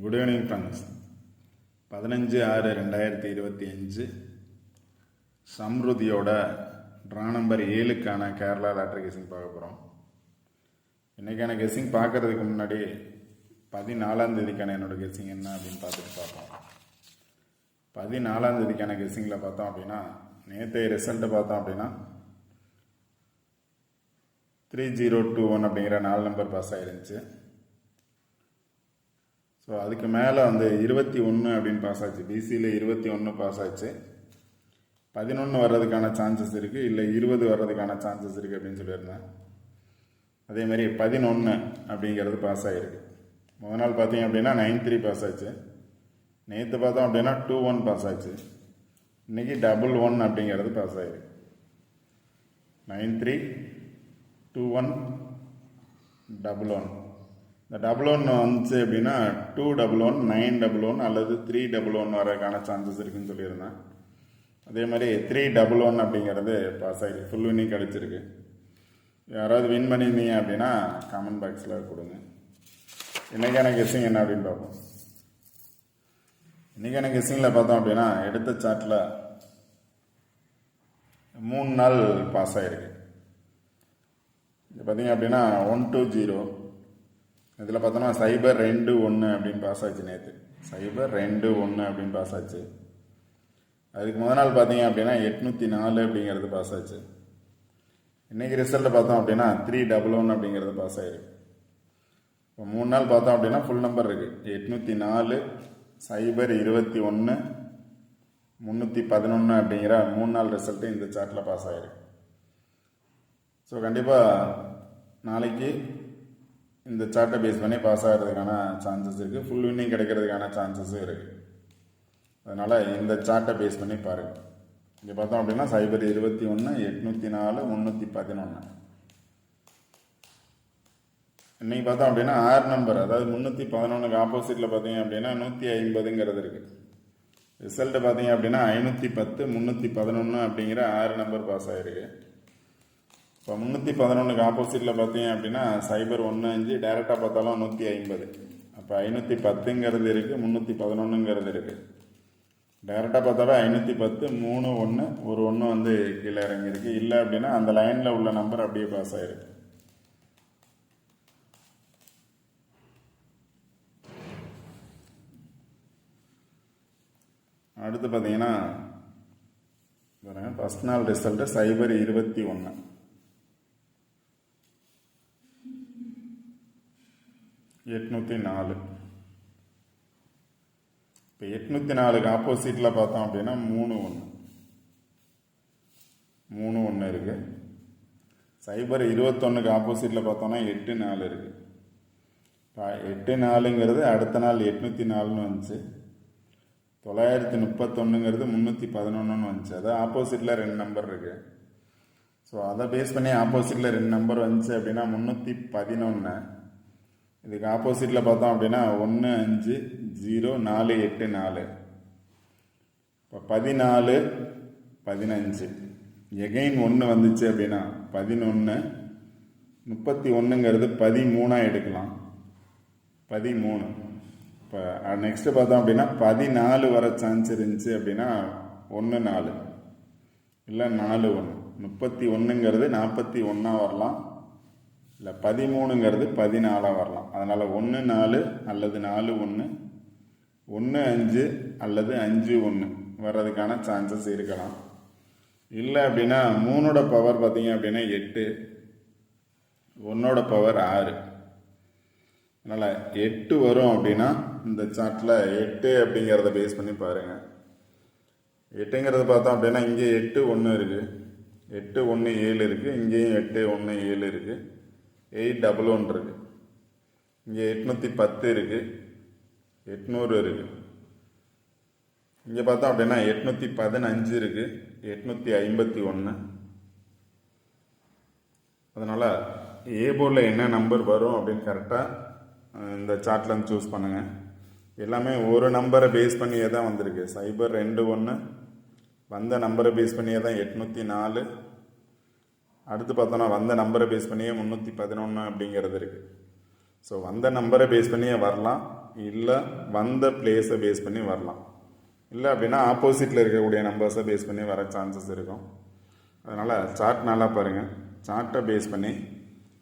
Good evening friends பதினஞ்சு ஆறு ரெண்டாயிரத்தி இருபத்தி அஞ்சு சம்ருதியோட ட்ரா நம்பர் ஏழுக்கான கேரளா லாட்ரி கெஸிங் பார்க்க போகிறோம் இன்றைக்கான கெஸிங் பார்க்கறதுக்கு முன்னாடி பதினாலாம் தேதிக்கான என்னோட கெஸிங் என்ன அப்படின்னு பார்த்துட்டு பார்ப்போம் பதினாலாம் தேதிக்கான கெஸிங்கில் பார்த்தோம் அப்படின்னா நேற்றைய ரிசல்ட்டை பார்த்தோம் அப்படின்னா த்ரீ ஜீரோ டூ ஒன் அப்படிங்கிற நாலு நம்பர் பாஸ் ஆகிருந்துச்சு ஸோ அதுக்கு மேலே வந்து இருபத்தி ஒன்று அப்படின்னு பாஸ் ஆச்சு. பிசியில் இருபத்தி ஒன்று பாஸ் ஆச்சு. பதினொன்று வர்றதுக்கான சான்சஸ் இருக்குது இல்லை இருபது வர்றதுக்கான சான்சஸ் இருக்குது அப்படின்னு சொல்லியிருந்தேன். அதே மாதிரி பதினொன்று அப்படிங்கிறது பாஸ் ஆகிருக்கு முத நாள் பார்த்தீங்க அப்படின்னா நைன் த்ரீ பாஸ் ஆச்சு. நேற்று பார்த்தோம் அப்படின்னா டூ ஒன் பாஸ் ஆச்சு. இன்றைக்கி டபுள் ஒன் அப்படிங்கிறது பாஸ் ஆகிருக்கு nine three two one double one இந்த டபுள் ஒன் வந்துச்சு அப்படின்னா two double one nine double one அல்லது த்ரீ டபுள் ஒன் வரக்கான சான்சஸ் இருக்குன்னு சொல்லியிருந்தேன். அதே மாதிரி த்ரீ டபுள் ஒன் அப்படிங்கிறது பாஸ் ஆகிருக்கு ஃபுல் வின்னிங் கிடச்சிருக்கு. யாராவது வின் பண்ணியிருந்தீங்க அப்படின்னா கமெண்ட் பாக்ஸில் கொடுங்க. இன்றைக்கான கெஸ்ஸிங் என்ன அப்படின்னு பார்ப்போம். இன்றைக்கான கெஸ்ஸிங்கில் பார்த்தோம் அப்படின்னா எடுத்த சார்ட்டில் மூணு நாள் பாஸ் ஆகிருக்கு இது பார்த்தீங்க அப்படின்னா ஒன் டூ ஜீரோ இதில் பார்த்தோன்னா சைபர் ரெண்டு ஒன்று அப்படின்னு பாஸ் ஆச்சு நேற்று சைபர் ரெண்டு ஒன்று அப்படின்னு பாஸ் ஆச்சு. அதுக்கு முத நாள் பார்த்தீங்க அப்படின்னா எட்நூற்றி நாலு அப்படிங்கிறது பாஸ் ஆச்சு. இன்றைக்கி ரிசல்ட்டை பார்த்தோம் அப்படின்னா த்ரீ டபுள் ஒன் அப்படிங்கிறது பாஸ் ஆயிருக்கு. இப்போ மூணு நாள் பார்த்தோம் அப்படின்னா ஃபுல் நம்பர் இருக்குது எட்நூற்றி நாலு சைபர் இருபத்தி ஒன்று முந்நூற்றி பதினொன்று அப்படிங்கிற மூணு நாள் ரிசல்ட்டு இந்த சார்ட்டில் பாஸ் ஆயிருக்கு. ஸோ கண்டிப்பாக நாளைக்கு இந்த சார்ட்டை பேஸ் பண்ணி பாஸ் ஆகிறதுக்கான சான்சஸ் இருக்குது ஃபுல் வின்னிங் கிடைக்கிறதுக்கான சான்சஸும் இருக்குது அதனால் இந்த சார்ட்டை பேஸ் பண்ணி பாருங்கள் இங்கே பார்த்தோம் அப்படின்னா சைபர் இருபத்தி ஒன்று எட்நூற்றி நாலு முந்நூற்றி பதினொன்று இன்றைக்கி பார்த்தோம் அப்படின்னா ஆறு நம்பர் அதாவது முந்நூற்றி பதினொன்றுக்கு ஆப்போசிட்டில் பார்த்தீங்க அப்படின்னா நூற்றி ஐம்பதுங்கிறது இருக்குது ரிசல்ட்டு பார்த்தீங்க அப்படின்னா ஐநூற்றி பத்து முந்நூற்றி பதினொன்று அப்படிங்கிற ஆறு நம்பர் பாஸ் ஆகிருக்கு இப்போ முந்நூற்றி பதினொன்றுக்கு ஆப்போசிட்டில் பார்த்தீங்க அப்படின்னா சைபர் ஒன்று அஞ்சு டேரெக்டாக பார்த்தாலும் நூற்றி ஐம்பது. அப்போ ஐநூற்றி பத்துங்கிறது இருக்குது முந்நூற்றி பதினொன்றுங்கிறது இருக்குது டேரெக்டாக பார்த்தாலும் ஐநூற்றி பத்து மூணு ஒன்று ஒரு ஒன்று வந்து கீழே இறங்கியிருக்கு. இல்லை அப்படின்னா அந்த லைனில் உள்ள நம்பர் அப்படியே பாஸ் ஆகிருக்கு அடுத்து பார்த்தீங்கன்னா பாருங்க ஃபஸ்ட் நாள் ரிசல்ட்டு சைபர் இருபத்தி ஒன்று எட்நூற்றி நாலு. இப்போ எட்நூற்றி நாலுக்கு ஆப்போசிட்டில் பார்த்தோம் அப்படின்னா மூணு ஒன்று மூணு ஒன்று இருக்குது சைபர் இருபத்தொன்னுக்கு ஆப்போசிட்டில் பார்த்தோம்னா எட்டு நாலு இருக்குது இப்போ எட்டு நாலுங்கிறது அடுத்த நாள் எட்நூற்றி நாலுன்னு வந்துச்சு. தொள்ளாயிரத்தி முப்பத்தொன்னுங்கிறது முந்நூற்றி பதினொன்றுன்னு வந்துச்சு. அது ஆப்போசிட்டில் ரெண்டு நம்பர் இருக்குது ஸோ அதை பேஸ் பண்ணி ஆப்போசிட்டில் ரெண்டு நம்பர் வந்துச்சு அப்படின்னா முந்நூற்றி பதினொன்று இதுக்கு ஆப்போசிட்டில் பார்த்தோம் அப்படின்னா ஒன்று அஞ்சு ஜீரோ நாலு எட்டு நாலு. இப்போ பதினாலு பதினஞ்சு. எகைன் ஒன்று வந்துச்சு அப்படின்னா பதினொன்று முப்பத்தி ஒன்றுங்கிறது பதிமூணாக எடுக்கலாம். பதிமூணு. இப்போ நெக்ஸ்ட்டு பார்த்தோம் அப்படின்னா பதினாலு வர சான்ஸ் இருந்துச்சு அப்படின்னா ஒன்று நாலு. இல்லை நாலு ஒன்று முப்பத்தி ஒன்றுங்கிறது நாற்பத்தி ஒன்றா வரலாம். இல்லை பதிமூணுங்கிறது பதினாலாக வரலாம். அதனால் ஒன்று நாலு அல்லது நாலு ஒன்று ஒன்று அஞ்சு அல்லது அஞ்சு ஒன்று வர்றதுக்கான சான்சஸ் இருக்கலாம். இல்லை அப்படின்னா மூணோட பவர் பார்த்திங்க அப்படின்னா எட்டு ஒன்னோட பவர் ஆறு. அதனால் எட்டு வரும் அப்படின்னா இந்த சார்ட்டில் எட்டு அப்படிங்கிறத பேஸ் பண்ணி பாருங்கள் எட்டுங்கிறத பார்த்தோம் அப்படின்னா இங்கே எட்டு ஒன்று இருக்குது எட்டு ஒன்று ஏழு இருக்குது இங்கேயும் எட்டு ஒன்று ஏழு இருக்குது எயிட் டபுள் ஒன் இருக்குது இங்கே எட்நூற்றி பத்து இருக்குது எட்நூறு இருக்குது இங்கே பார்த்தோம் அப்படின்னா எட்நூற்றி பதினஞ்சு இருக்குது எட்நூற்றி ஐம்பத்தி ஒன்று அதனால் ஏ போர்டில் என்ன நம்பர் வரும் அப்படின்னு கரெக்டாக இந்த சார்ட்டில் சூஸ் பண்ணுங்கள் எல்லாமே ஒரு நம்பரை பேஸ் பண்ணியே தான் வந்திருக்கு. சைபர் ரெண்டு ஒன்று வந்த நம்பரை பேஸ் பண்ணியே தான் எட்நூற்றி நாலு. அடுத்து பார்த்தோன்னா வந்த நம்பரை பேஸ் பண்ணியே முந்நூற்றி பதினொன்று அப்படிங்கிறது இருக்குது ஸோ வந்த நம்பரை பேஸ் பண்ணியே வரலாம். இல்லை வந்த பிளேஸை பேஸ் பண்ணி வரலாம். இல்லை அப்படின்னா ஆப்போசிட்டில் இருக்கக்கூடிய நம்பர்ஸை பேஸ் பண்ணி வர சான்சஸ் இருக்கும். அதனால் சார்ட் நல்லா பாருங்கள் சார்ட்டை பேஸ் பண்ணி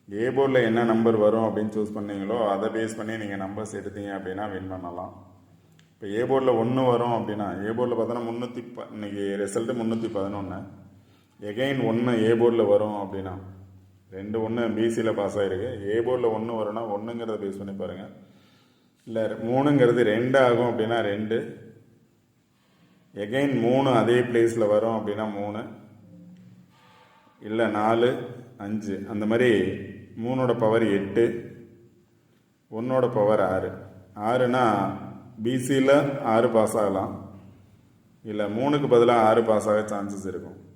ஏ போர்டில் என்ன நம்பர் வரும் அப்படின்னு சூஸ் பண்ணீங்களோ அதை பேஸ் பண்ணி நீங்கள் நம்பர்ஸ் எடுத்தீங்க அப்படின்னா வின் பண்ணலாம். இப்போ ஏ போர்டில் ஒன்று வரும் அப்படின்னா ஏ போர்டில் பார்த்தோன்னா முந்நூற்றி ப இன்றைக்கி ரிசல்ட்டு முந்நூற்றி பதினொன்று எகைன் ஒன்று ஏ போர்டில் வரும் அப்படின்னா ரெண்டு ஒன்று பிசியில் பாஸ் ஆகிருக்கு ஏ போர்டில் ஒன்று வரும்னா ஒன்றுங்கிறத பேஸ் பண்ணி பாருங்கள் இல்லை மூணுங்கிறது ரெண்டு ஆகும் அப்படின்னா ரெண்டு. எகைன் மூணு அதே பிளேஸில் வரும் அப்படின்னா மூணு. இல்லை நாலு அஞ்சு. அந்த மாதிரி மூணோட பவர் எட்டு ஒன்றோட பவர் ஆறு. ஆறுனா பிசியில் ஆறு பாஸ் ஆகலாம். இல்லை மூணுக்கு பதிலாக ஆறு பாஸ் ஆக சான்சஸ் இருக்கும்.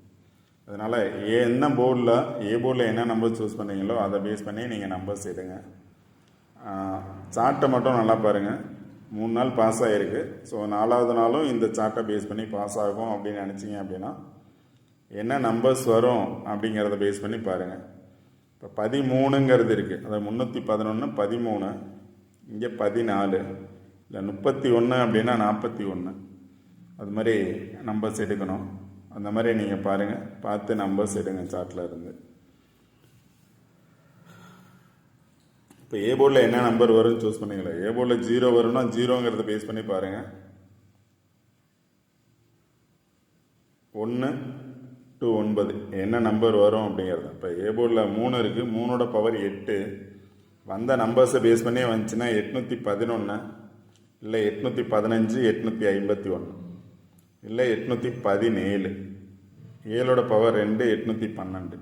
அதனால் ஏ என்ன போர்டில் ஏ போர்டில் என்ன நம்பர் சூஸ் பண்ணீங்களோ அதை பேஸ் பண்ணி நீங்கள் நம்பர்ஸ் எடுங்க சார்ட்டை மட்டும் நல்லா பாருங்கள் மூணு நாள் பாஸ் ஆகிருக்கு ஸோ நாலாவது நாளும் இந்த சார்ட்டை பேஸ் பண்ணி பாஸ் ஆகும் அப்படின்னு நினச்சிங்க அப்படின்னா என்ன நம்பர்ஸ் வரும் அப்படிங்கிறத பேஸ் பண்ணி பாருங்கள் இப்போ பதிமூணுங்கிறது இருக்குது அதாவது முந்நூற்றி பதினொன்று பதிமூணு இங்கே பதினாலு இல்லை முப்பத்தி ஒன்று அப்படின்னா நாற்பத்தி ஒன்று அது மாதிரி நம்பர்ஸ் எடுக்கணும். அந்த மாதிரி நீங்கள் பாருங்கள் பார்த்து நம்பர்ஸ் எடுங்க சார்ட்டில் இருந்து. இப்போ ஏ போர்டில் என்ன நம்பர் வரும்னு சூஸ் பண்ணீங்களா? ஏ போர்டில் ஜீரோ வரும்னா ஜீரோங்கிறத பேஸ் பண்ணி பாருங்கள் ஒன்று டு ஒன்பது. என்ன நம்பர் வரும் அப்படிங்கிறது. இப்போ ஏ போர்டில் மூணு இருக்குது மூணோட பவர் எட்டு. வந்த நம்பர்ஸை பேஸ் பண்ணி வந்துச்சுன்னா எட்நூற்றி பதினொன்று இல்லை எட்நூற்றி பதினஞ்சு எட்நூற்றி ஐம்பத்தி ஒன்று இல்லை எட்நூற்றி பதினேழு. ஏழோட பவர் ரெண்டு எட்நூற்றி பன்னெண்டு.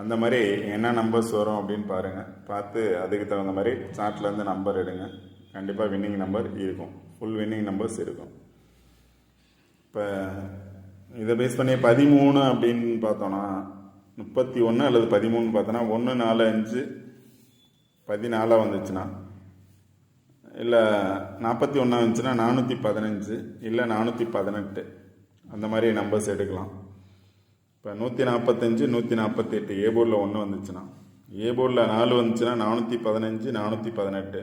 அந்த மாதிரி என்ன நம்பர்ஸ் வரும் அப்படின்னு பாருங்கள் பார்த்து அதுக்கு தகுந்த மாதிரி சார்ட்லேருந்து நம்பர் எடுங்க. கண்டிப்பாக வின்னிங் நம்பர் இருக்கும். ஃபுல் வின்னிங் நம்பர்ஸ் இருக்கும். இப்போ இதை பேஸ் பண்ணி பதிமூணு அப்படின்னு பார்த்தோன்னா முப்பத்தி ஒன்று அல்லது பதிமூணு பார்த்தோன்னா ஒன்று நாலு அஞ்சு பதினாலாக வந்துச்சுன்னா இல்லை நாற்பத்தி ஒன்றா வந்துச்சுன்னா நானூற்றி பதினஞ்சு இல்லை நானூற்றி பதினெட்டு. அந்த மாதிரி நம்பர்ஸ் எடுக்கலாம். இப்போ நூற்றி நாற்பத்தஞ்சு நூற்றி நாற்பத்தெட்டு ஏ போர்டில் ஒன்று வந்துச்சுன்னா. ஏ போர்டில் நாலு வந்துச்சுன்னா நானூற்றி பதினஞ்சு நானூற்றி பதினெட்டு.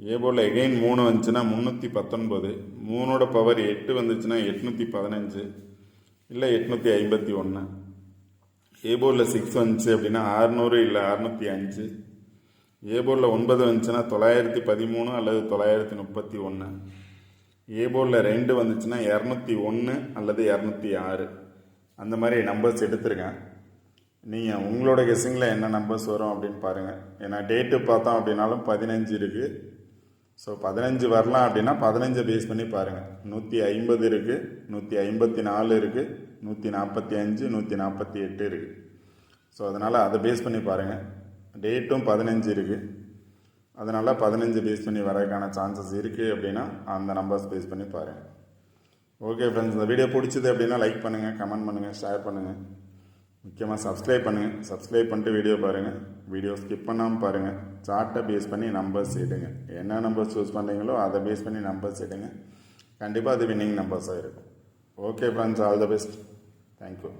ஏ போர்டில் எகெயின் மூணு வந்துச்சுன்னா முந்நூற்றி பத்தொன்பது. மூணோட பவர் எட்டு வந்துச்சுன்னா எட்நூற்றி பதினஞ்சு. இல்லை எட்நூற்றி ஐம்பத்தி ஒன்று. ஏ போர்டில் சிக்ஸ் வந்துச்சு அப்படின்னா அறநூறு இல்லை அறநூற்றி அஞ்சு. ஏபோரில் ஒன்பது வந்துச்சுன்னா தொள்ளாயிரத்தி பதிமூணு அல்லது தொள்ளாயிரத்தி முப்பத்தி ஒன்று ஏபோரில் ரெண்டு வந்துச்சுன்னா இரநூத்தி ஒன்று அல்லது இரநூத்தி ஆறு. அந்த மாதிரி நம்பர்ஸ் எடுத்திருக்கேன். நீங்கள் உங்களோட கெஸ்ஸிங்கில் என்ன நம்பர்ஸ் வரும் அப்படின்னு பாருங்கள் ஏன்னா டேட்டு பார்த்தோம் அப்படின்னாலும் பதினஞ்சு இருக்குது ஸோ பதினஞ்சு வரலாம் அப்படின்னா பதினஞ்சை பேஸ் பண்ணி பாருங்கள் நூற்றி ஐம்பது இருக்குது நூற்றி ஐம்பத்தி நாலு இருக்குது நூற்றி நாற்பத்தி அஞ்சு நூற்றி நாற்பத்தி எட்டு இருக்குது ஸோ அதனால் அதை பேஸ் பண்ணி பாருங்கள் டேட்டும் பதினஞ்சு இருக்குது அதனால் பதினஞ்சு பேஸ் பண்ணி வரதுக்கான சான்சஸ் இருக்குது அப்படின்னா அந்த நம்பர்ஸ் பேஸ் பண்ணி பாருங்கள் ஓகே ஃப்ரெண்ட்ஸ் இந்த வீடியோ பிடிச்சது அப்படின்னா லைக் பண்ணுங்கள் கமெண்ட் பண்ணுங்கள் ஷேர் பண்ணுங்கள் முக்கியமாக சப்ஸ்கிரைப் பண்ணுங்கள் சப்ஸ்கிரைப் பண்ணிட்டு வீடியோ பாருங்கள் வீடியோ ஸ்கிப் பண்ணாமல் பாருங்கள் சார்ட்டை பேஸ் பண்ணி நம்பர்ஸ் எடுங்க என்ன நம்பர்ஸ் சூஸ் பண்ணுறீங்களோ அதை பேஸ் பண்ணி நம்பர்ஸ் எடுங்க கண்டிப்பாக அது வின்னிங் நம்பர்ஸாக இருக்கும். Okay friends all the best thank you